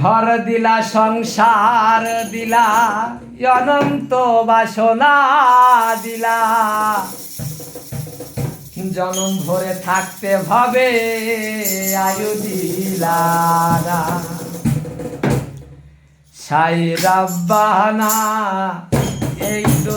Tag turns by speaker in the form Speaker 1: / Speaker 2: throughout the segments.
Speaker 1: ঘর দিলা, সংসার দিলা, অনন্ত বাসনা দিলা। জনম ভরে থাকতে ভাবে আয়ু দিলারা সাই রাব্বানা, এই তো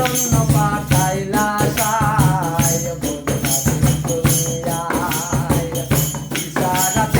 Speaker 1: জন্য পাঠাইলা সায় সারাতে